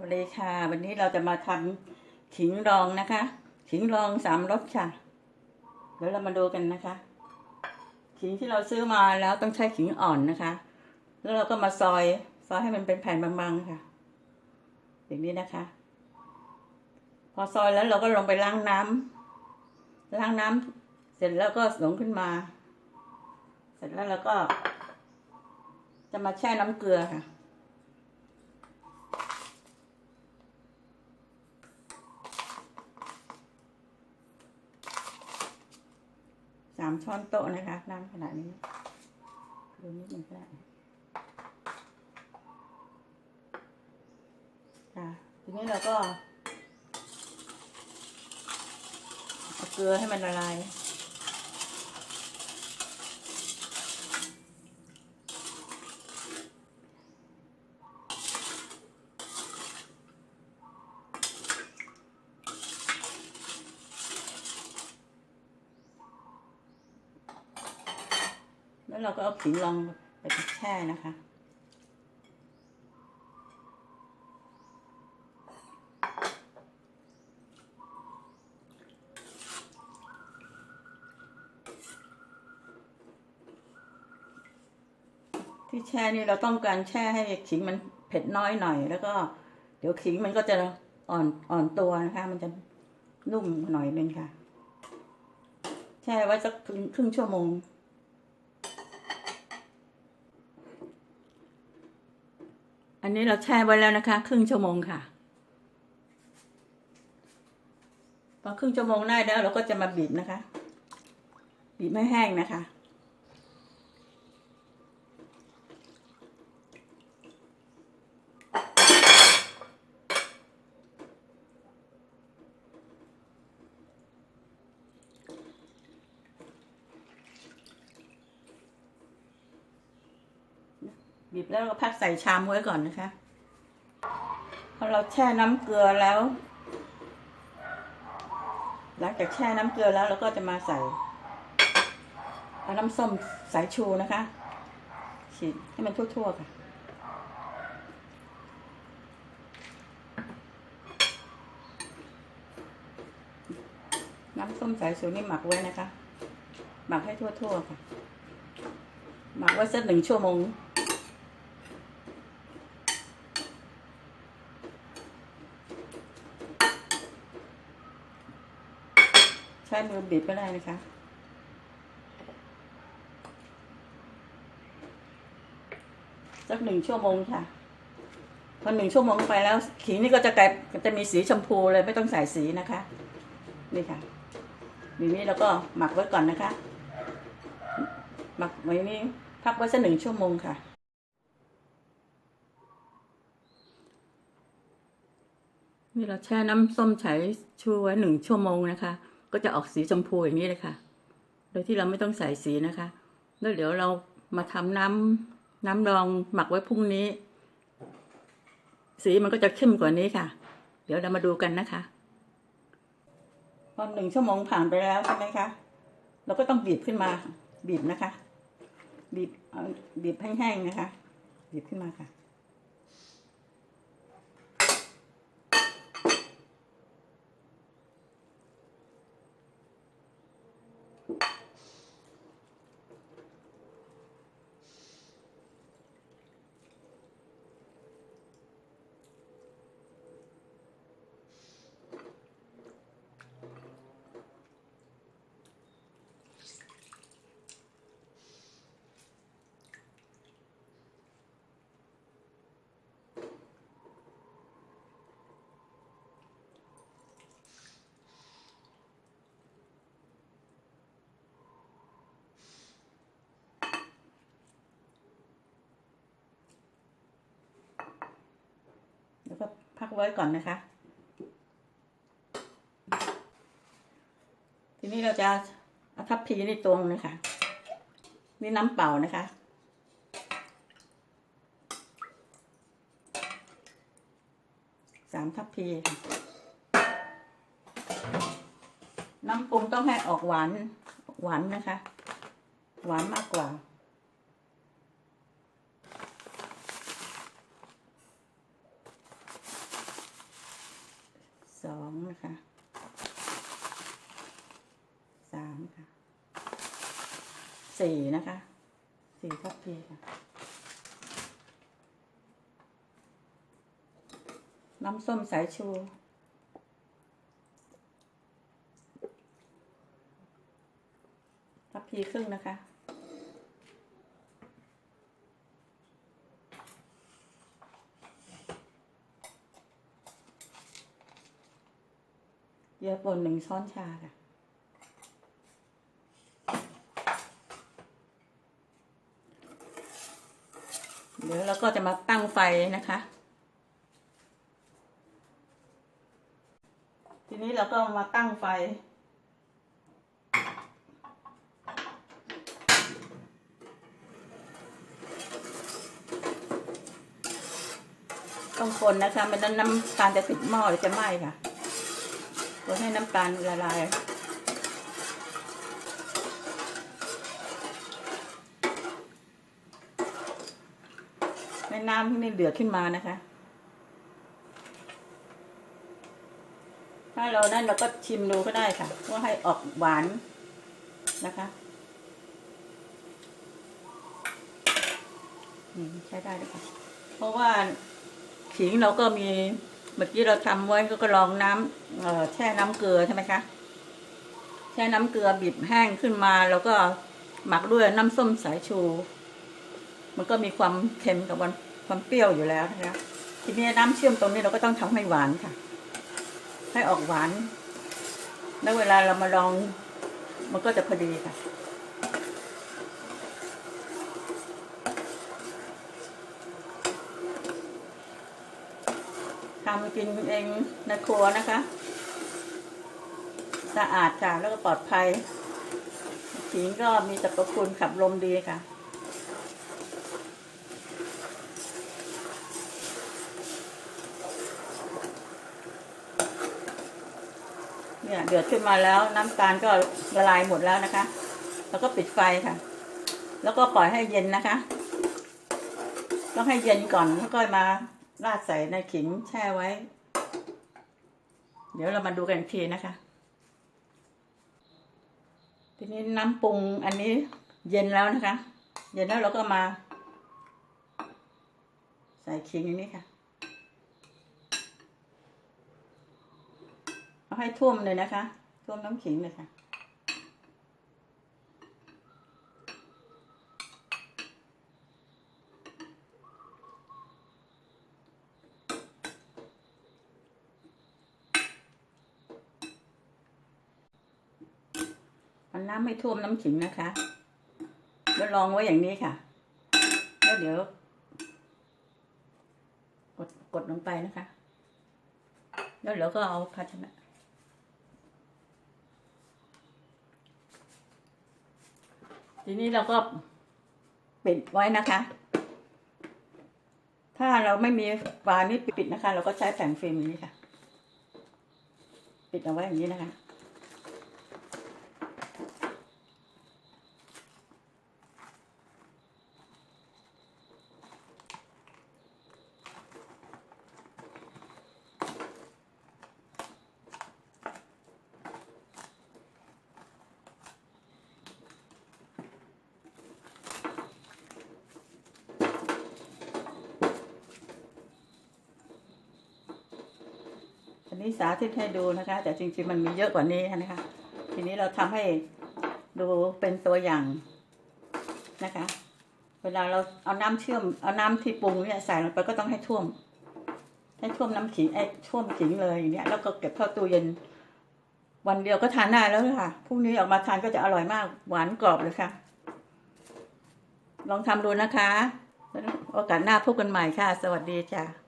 วัสดีค่ะ วันนี้เราจะมาทำขิงดองนะคะ ขิงดองสามรสค่ะเดี๋ยวเรามาดูกันนะคะ ขิงที่เราซื้อมาแล้วต้องใช้ขิงอ่อนนะคะ แล้วเราก็มาซอยซอยให้มันเป็นแผ่นบางๆค่ะ อย่างนี้นะคะ พอซอยแล้วเราก็ลงไปล้างน้ำล้างน้ำเสร็จแล้วก็ลงขึ้นมา เสร็จแล้วเราก็ จะมาแช่น้ำเกลือค่ะามช้อนโต๊ะนะคะน้ำขนาดนี้ดูนิดนึงก็ได้ค่ะทีนี้เราก็เอาเกลือให้มันละลาย แล้วเราก็เอาขิงลองไปแช่นะคะ ที่แช่นี่เราต้องการแช่ให้ขิงมันเผ็ดน้อยหน่อย แล้วก็ เดี๋ยวขิงมันก็จะอ่อนอ่อนตัวนะคะ มันจะนุ่มหน่อยนึงค่ะ แช่ไว้สักครึ่งครึ่งชั่วโมง อันนี้เราแช่ไว้แล้วนะคะ ครึ่งชั่วโมงค่ะ พอครึ่งชั่วโมงได้แล้วเราก็จะมาบีบนะคะ บีบไม่แห้งนะคะ บีบแล้วก็พักใส่ชามไว้ก่อนนะคะพอเราแช่น้ำเกลือแล้ว หลังจากแช่น้ำเกลือแล้วเราก็จะมาใส่เอาน้ำส้มสายชูนะคะ ฉีดให้มันทั่วๆค่ะน้ำส้มสายชูนี่หมักไว้นะคะ หมักให้ทั่วๆค่ะ หมักไว้สักหนึ่งชั่วโมง ช้มือบีบก็ได้นะคะ สักหนึ่งชั่วโมงค่ะ พอหนึ่งชั่วโมงไปแล้วขิงนี่ก็จะกลายจะมีสีชมพูเลยไม่ต้องใส่สีนะคะ นี่ค่ะทีนี้เราก็หมักไว้ก่อนนะคะ หมักไว้นี่พักไว้สักหนึ่งชั่วโมงค่ะนี่เราแช่น้ำส้มสายชูไว้หนึ่งชั่วโมงนะคะ ก็จะออกสีชมพูอย่างนี้เลยค่ะ โดยที่เราไม่ต้องใส่สีนะคะ แล้วเดี๋ยวเรามาทำน้ำน้ำดองหมักไว้พรุ่งนี้ สีมันก็จะเข้มกว่านี้ค่ะ เดี๋ยวเรามาดูกันนะคะ พอหนึ่งชั่วโมงผ่านไปแล้วใช่ไหมคะเราก็ต้องบีบขึ้นมา บีบนะคะ บีบบีบแห้งๆนะคะ บีบขึ้นมาค่ะ พักไว้ก่อนนะคะ ทีนี้เราจะเอาทับพีนี่ตวงนะคะ นี่น้ำเปล่านะคะ สามทับพีน้ำปรุงต้องให้ออกหวานหวานนะคะ หวานมากกว่า องนะคะสามค่ะสี่นะคะสี่ทัพพีค่ะ น้ำส้มสายชูทัพพีครึ่งนะคะ เยอะป่นหนึ่งช้อนชาค่ะเดี๋ยวเราก็จะมาตั้งไฟนะคะ ทีนี้เราก็มาตั้งไฟ ต้องคนนะคะไม่นั้นน้ำตาลจะติดหม้อหรือจะไหม้ค่ะ คนให้น้ำตาลละลาย ในน้ำที่นี่เดือดขึ้นมานะคะ ถ้าเรานั่นเราก็ชิมดูก็ได้ค่ะ ว่าให้ออกหวานนะคะใช้ได้เลยค่ะ เพราะว่าขิงเราก็มี มื่อกี้เราทำไว้ก็ก็ลองน้ำเอแช่น้ำเกลือใช่ไหมคะ แช่น้ำเกลือบีบแห้งขึ้นมา แล้วก็หมักด้วยน้ำส้มสายชู มันก็มีความเค็มกับความความเปรี้ยวอยู่แล้วนะคะทีนี้น้ำเชื่อมตรงนี้เราก็ต้องทำให้หวานค่ะ ให้ออกหวาน แล้วเวลาเรามาลองมันก็จะพอดีค่ะ ทำกินเองในครัวนะคะ สะอาดค่ะ แล้วก็ปลอดภัยขิงก็มีสรรพคุณขับลมดีค่ะ เนี่ยเดือดขึ้นมาแล้วน้ำตาลก็ละลายหมดแล้วนะคะ แล้วก็ปิดไฟค่ะ แล้วก็ปล่อยให้เย็นนะคะ ต้องให้เย็นก่อนแล้วก็มา ราดใส่ในขิงแช่ไว้ เดี๋ยวเรามาดูกันอีกทีนะคะ ทีนี้น้ำปรุงอันนี้เย็นแล้วนะคะ เย็นแล้วเราก็มา ใส่ขิงอย่างนี้ค่ะเอาให้ท่วมเลยนะคะ ท่วมน้ำขิงเลยค่ะ น้ำไม่ท่วมน้ำขิงนะคะแล้วลองไว้อย่างนี้ค่ะ แล้วเดี๋ยว กดกดลงไปนะคะ แล้วเดี๋ยวก็เอาภาชนะทีนี้เราก็ปิดไว้นะคะ ถ้าเราไม่มีฝานี้ปิดนะคะ เราก็ใช้แผ่นฟิล์มนี้ค่ะ ปิดเอาไว้อย่างนี้นะคะ อันนี้สาธิตให้ดูนะคะ แต่จริงๆมันมีเยอะกว่านี้นะคะ ทีนี้เราทำให้ดูเป็นตัวอย่างนะคะ เวลาเราเอาน้ำเชื่อมเอาน้ำที่ปรุงเนี่ยใส่ลงไปก็ต้องให้ท่วม ให้ท่วมน้ำขิงไอ้ท่วมขิงเลยอย่างเนี้ยแล้วก็เก็บเข้าตู้เย็น วันเดียวก็ทานได้แล้วค่ะพรุ่งนี้ออกมาทานก็จะอร่อยมากหวานกรอบเลยค่ะ ลองทำดูนะคะ โอกาสหน้าพบกันใหม่ค่ะ สวัสดีจ้ะ